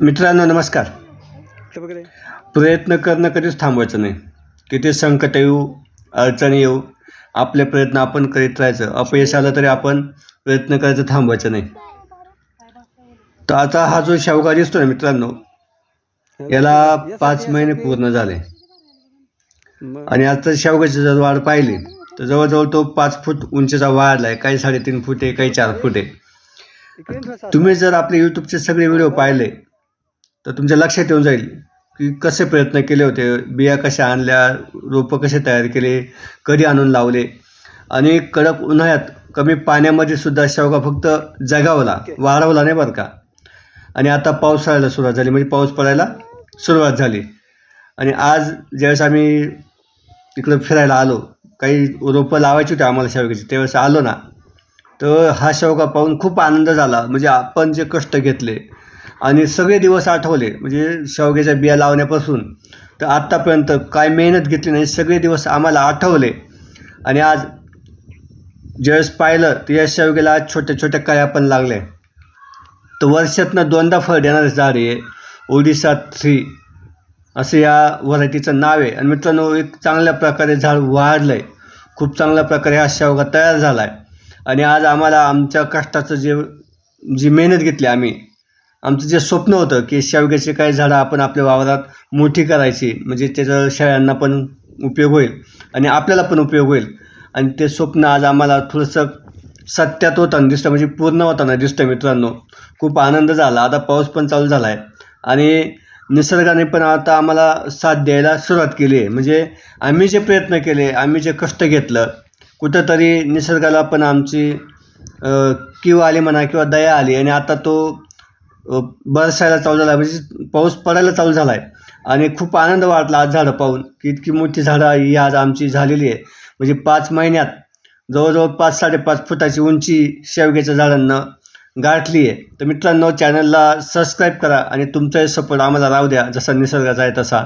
मित्रांनो नमस्कार. प्रयत्न करणं कधीच थांबवायचं नाही. किती संकट येऊ अडचणी येऊ आपले प्रयत्न आपण करीत राहायचं. अपयश आलं तरी आपण प्रयत्न करायचं थांबवायचं नाही. तर आता हा जो शेवगा दिसतो ना मित्रांनो याला पाच महिने पूर्ण झाले. आणि आता शेवगाची जर वाढ पाहिली तर जवळजवळ तो पाच फूट उंचीचा वाढला आहे. काही साडेतीन फूट आहे काही चार फूट आहे. तुम्ही जर आपले यूट्यूबचे सगळे व्हिडिओ पाहिले तर तुमच्या लक्षात येऊन जाईल की कसे प्रयत्न केले होते बिया कशा आणल्या रोपं कसे तयार केले कधी आणून लावले. आणि कडक उन्हाळ्यात कमी पाण्यामध्ये सुद्धा शेवगा फक्त जगावला वाढवला नाही बरं का. आणि आता पावसाळ्याला सुरुवात झाली म्हणजे पाऊस पडायला सुरुवात झाली. आणि आज ज्यावेळेस आम्ही इकडं फिरायला आलो काही रोपं लावायची होती आम्हाला शेवग्याची त्यावेळेस आलो ना. तर हा शेवगा पाहून खूप आनंद झाला म्हणजे आपण जे कष्ट घेतले आणि सगळे दिवस आठवले म्हणजे शेवग्याच्या बिया लावण्यापासून तर आत्तापर्यंत काय मेहनत घेतली नाही सगळे दिवस आम्हाला आठवले. आणि आज ज्यावेळेस पाहिलं तर या शेवग्याला आज छोट्या छोट्या कळ्या पण लागल्या. तर वर्षातनं दोनदा फळ देणारं झाड आहे ओडिशा थ्री असं या व्हरायटीचं नाव आहे. आणि मित्रांनो एक चांगल्या प्रकारे झाड वाढलं आहे खूप चांगल्या प्रकारे हा शेवगा तयार झाला आहे आणि आज आम्हाला आमच्या कष्टाचं जे जी मेहनत घेतली आम्ही आमचं जे स्वप्न होतं की शेवग्याचे काही झाडं आपण आपल्या वावरात मोठी करायची म्हणजे त्याचं शेळ्यांना पण उपयोग होईल आणि आपल्याला पण उपयोग होईल. आणि ते स्वप्न आज आम्हाला थोडंसं सत्यात होताना दिसतं म्हणजे पूर्ण होताना दिसतं मित्रांनो. खूप आनंद झाला. आता पाऊस पण चालू झाला आहे आणि निसर्गाने पण आता आम्हाला साथ द्यायला सुरुवात केली आहे. म्हणजे आम्ही जे प्रयत्न केले आम्ही जे कष्ट घेतलं कुठंतरी निसर्गाला पण आमची अ, आली म्हणा किंवा दया आली आणि आता तो बरसायला चालू झाला म्हणजे पाऊस पडायला चालू झाला आहे आणि खूप आनंद वाटला आज झाडं पाहून की इतकी मोठी झाडं ही आज आमची झालेली आहे. म्हणजे पाच महिन्यात जवळजवळ पाच साडेपाच फुटाची उंची शेवग्याच्या झाडांना गाठली आहे. तर मित्रांनो चॅनलला सबस्क्राईब करा आणि तुमचाही सपोर्ट आम्हाला राहू द्या जसा निसर्गाचा आहे तसा.